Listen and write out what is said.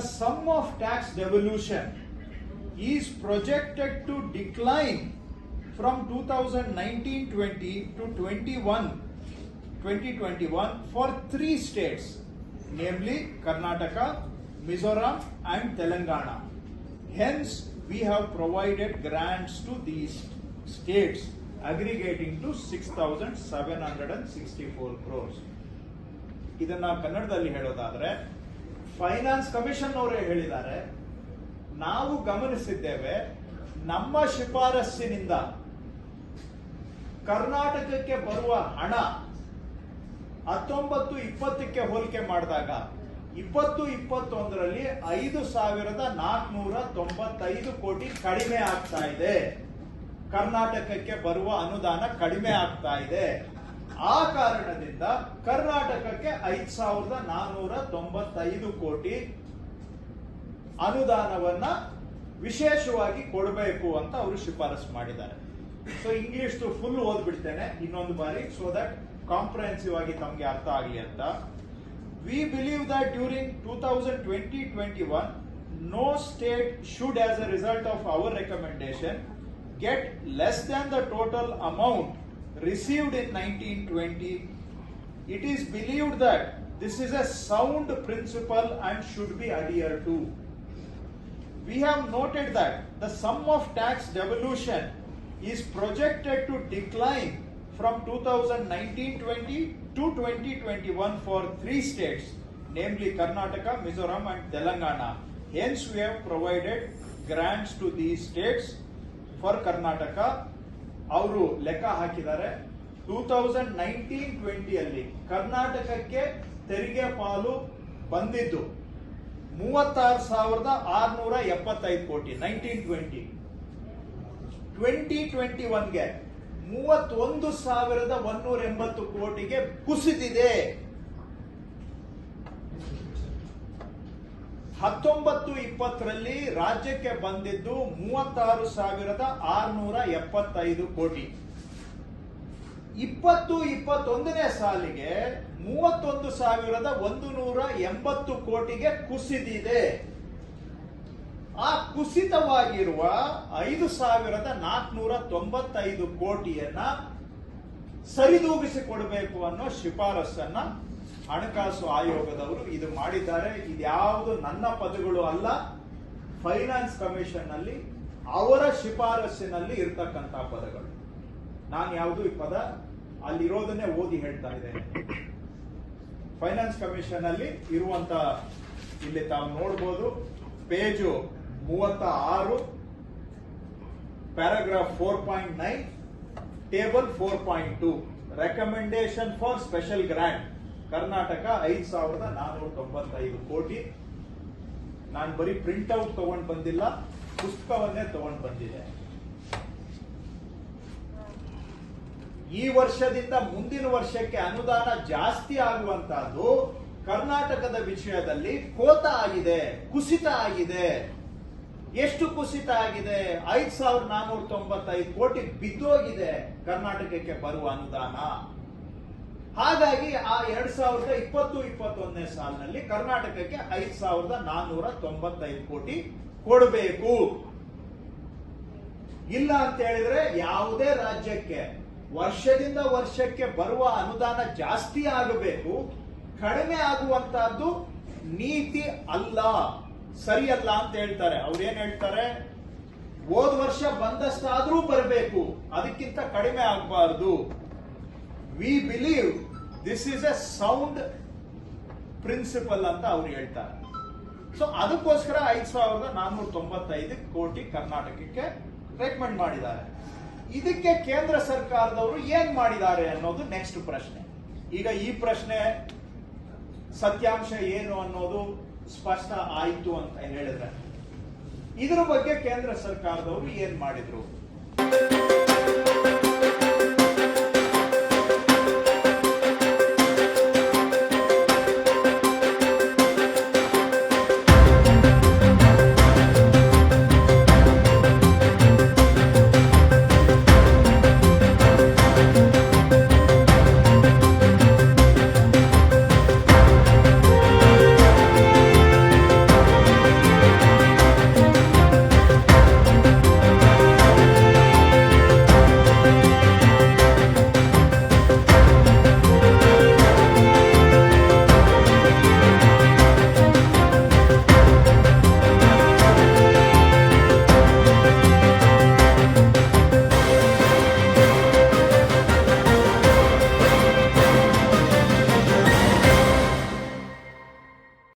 sum of tax devolution is projected to decline from 2019-20 to 21 2021 for three states, namely Karnataka, Mizoram, and Telangana. Hence, we have provided grants to these states aggregating to 6,764 crores. ಇದನ್ನ ಕನ್ನಡದಲ್ಲಿ ಹೇಳೋದಾದ್ರೆ finance commission ಅವರೇ ಹೇಳಿದ್ದಾರೆ. ನಾವು ಗಮನಿಸಿದ್ದೇವೆ, ನಮ್ಮ ಶಿಫಾರಸ್ಸಿನಿಂದ ಕರ್ನಾಟಕಕ್ಕೆ ಬರುವ ಹಣ ಹತ್ತೊಂಬತ್ತು ಇಪ್ಪತ್ತಕ್ಕೆ ಹೋಲಿಕೆ ಮಾಡಿದಾಗ ಇಪ್ಪತ್ತು ಇಪ್ಪತ್ತೊಂದರಲ್ಲಿ ಐದು ಸಾವಿರದ ನಾಲ್ಕುನೂರ ತೊಂಬತ್ತೈದು ಕೋಟಿ ಕಡಿಮೆ ಆಗ್ತಾ ಇದೆ. ಕರ್ನಾಟಕಕ್ಕೆ ಬರುವ ಅನುದಾನ ಕಡಿಮೆ ಆಗ್ತಾ ಇದೆ. ಆ ಕಾರಣದಿಂದ ಕರ್ನಾಟಕಕ್ಕೆ ಐದ್ ಸಾವಿರದ ನಾನೂರ ತೊಂಬತ್ತೈದು ಕೋಟಿ ಅನುದಾನವನ್ನ ವಿಶೇಷವಾಗಿ ಕೊಡಬೇಕು ಅಂತ ಅವರು ಶಿಫಾರಸು ಮಾಡಿದ್ದಾರೆ. ಸೊ ಇಂಗ್ಲಿಷ್ ಫುಲ್ ಓದ್ಬಿಡ್ತೇನೆ ಇನ್ನೊಂದು ಬಾರಿ ಸೊ ದಟ್ ಕಾಂಪ್ರಹೆನ್ಸಿವ್ ಆಗಿ ತಮಗೆ ಅರ್ಥ ಆಗಲಿ ಅಂತ. We believe that during two thousand twenty twenty one no state should as a result of our recommendation get less than the total amount received in 1920, it is believed that this is a sound principle and should be adhered to. We have noted that the sum of tax devolution is projected to decline from 2019-20 to 2021 for three states, namely Karnataka, Mizoram and Telangana. Hence, we have provided grants to these states for Karnataka ಅವರು ಲೆಕ್ಕ ಹಾಕಿದ್ದಾರೆ. Two thousand nineteen ಟ್ವೆಂಟಿಯಲ್ಲಿ ಕರ್ನಾಟಕಕ್ಕೆ ತೆರಿಗೆ ಪಾಲು ಬಂದಿದ್ದು ಮೂವತ್ತಾರು ಸಾವಿರದ ಆರ್ನೂರ ಎಪ್ಪತ್ತೈದು ಕೋಟಿ ನೈನ್ಟೀನ್ ಟ್ವೆಂಟಿ ಟ್ವೆಂಟಿ ಟ್ವೆಂಟಿ ಒನ್ಗೆ ಮೂವತ್ತೊಂದು ಸಾವಿರದ ಒನ್ನೂರ ಎಂಬತ್ತು ಕೋಟಿಗೆ ಕುಸಿದಿದೆ. ಹತ್ತೊಂಬತ್ತು ಇಪ್ಪತ್ತರಲ್ಲಿ ರಾಜ್ಯಕ್ಕೆ ಬಂದಿದ್ದು ಮೂವತ್ತಾರು ಸಾವಿರದ ಆರ್ನೂರ ಎಪ್ಪತ್ತೈದು ಕೋಟಿ. ಇಪ್ಪತ್ತು, ಇಪ್ಪತ್ತೊಂದನೇ ಸಾಲಿಗೆ ಮೂವತ್ತೊಂದು ಸಾವಿರದ ಒಂದು ನೂರ ಎಂಬತ್ತು ಕೋಟಿಗೆ ಕುಸಿದಿದೆ. ಆ ಕುಸಿತವಾಗಿರುವ ಐದು ಸಾವಿರದ ನಾಲ್ಕುನೂರ ತೊಂಬತ್ತೈದು ಕೋಟಿಯನ್ನ ಸರಿದೂಗಿಸಿಕೊಡಬೇಕು ಅನ್ನೋ ಶಿಫಾರಸನ್ನ ಹಣಕಾಸು ಆಯೋಗದವರು ಇದು ಮಾಡಿದ್ದಾರೆ. ಇದ್ಯಾವುದು ನನ್ನ ಪದಗಳು ಅಲ್ಲ, ಫೈನಾನ್ಸ್ ಕಮಿಷನ್ನಲ್ಲಿ ಅವರ ಶಿಫಾರಸ್ಸಿನಲ್ಲಿ ಇರ್ತಕ್ಕಂಥ ಪದಗಳು. ನಾನು ಯಾವುದು ಈ ಪದ ಅಲ್ಲಿರೋದನ್ನೇ ಓದಿ ಹೇಳ್ತಾ ಇದ್ದೇನೆ. ಫೈನಾನ್ಸ್ ಕಮಿಷನ್ ಅಲ್ಲಿ ಇರುವಂತ ಇಲ್ಲಿ ತಾವು ನೋಡ್ಬೋದು, ಪೇಜು ಮೂವತ್ತ ಆರು paragraph four point nine, table four point two. Recommendation for special grant Karnataka ಐದ್ ಸಾವಿರದ ನಾನೂರ ತೊಂಬತ್ತೈದು ಕೋಟಿ. ನಾನು ಬರೀ ಪ್ರಿಂಟ್ ಔಟ್ ತಗೊಂಡ್ ಬಂದಿಲ್ಲ, ಪುಸ್ತಕವನ್ನೇ ತಗೊಂಡ್ ಬಂದಿದೆ. ಈ ವರ್ಷದಿಂದ ಮುಂದಿನ ವರ್ಷಕ್ಕೆ ಅನುದಾನ ಜಾಸ್ತಿ ಆಗುವಂತಹದ್ದು ಕರ್ನಾಟಕದ ವಿಷಯದಲ್ಲಿ ಕೋತ ಆಗಿದೆ, ಕುಸಿತ ಆಗಿದೆ. ಎಷ್ಟು ಕುಸಿತ ಆಗಿದೆ? ಐದ್ ಸಾವಿರದ ನಾನೂರ ತೊಂಬತ್ತೈದು ಕೋಟಿ ಬಿದ್ದೋಗಿದೆ ಕರ್ನಾಟಕಕ್ಕೆ ಬರುವ ಅನುದಾನ. ಹಾಗಾಗಿ ಆ ಎರಡ್ ಸಾವಿರದ ಇಪ್ಪತ್ತು, ಇಪ್ಪತ್ತೊಂದನೇ ಸಾಲಿನಲ್ಲಿ ಕರ್ನಾಟಕಕ್ಕೆ ಐದ್ ಸಾವಿರದ ನಾನೂರ ತೊಂಬತ್ತೈದು ಕೋಟಿ ಕೊಡಬೇಕು. ಇಲ್ಲ ಅಂತ ಹೇಳಿದ್ರೆ ಯಾವುದೇ ರಾಜ್ಯಕ್ಕೆ ವರ್ಷದಿಂದ ವರ್ಷಕ್ಕೆ ಬರುವ ಅನುದಾನ ಜಾಸ್ತಿ ಆಗಬೇಕು, ಕಡಿಮೆ ಆಗುವಂತಹದ್ದು ನೀತಿ ಅಲ್ಲ ಸರಿಯಲ್ಲ ಅಂತ ಹೇಳ್ತಾರೆ. ಅವ್ರೇನ್ ಹೇಳ್ತಾರೆ? ಹೋದ ವರ್ಷ ಬಂದಷ್ಟಾದ್ರೂ ಬರಬೇಕು, ಅದಕ್ಕಿಂತ ಕಡಿಮೆ ಆಗಬಾರದು. We believe this is a sound principle ಅಂತ ಅವ್ರು ಹೇಳ್ತಾರೆ. ಸೊ ಅದಕ್ಕೋಸ್ಕರ ಐದು ಸಾವಿರದ ನಾನ್ನೂರ ತೊಂಬತ್ತೈದು ಕೋಟಿ ಕರ್ನಾಟಕಕ್ಕೆ ರೆಕಮೆಂಡ್ ಮಾಡಿದ್ದಾರೆ. ಇದಕ್ಕೆ ಕೇಂದ್ರ ಸರ್ಕಾರದವರು ಏನ್ ಮಾಡಿದ್ದಾರೆ ಅನ್ನೋದು ನೆಕ್ಸ್ಟ್ ಪ್ರಶ್ನೆ. ಈಗ ಈ ಪ್ರಶ್ನೆ ಸತ್ಯಾಂಶ ಏನು ಅನ್ನೋದು ಸ್ಪಷ್ಟ ಆಯಿತು ಅಂತ ಹೇಳಿದ್ರೆ, ಇದ್ರ ಬಗ್ಗೆ ಕೇಂದ್ರ ಸರ್ಕಾರದವರು ಏನ್ ಮಾಡಿದ್ರು?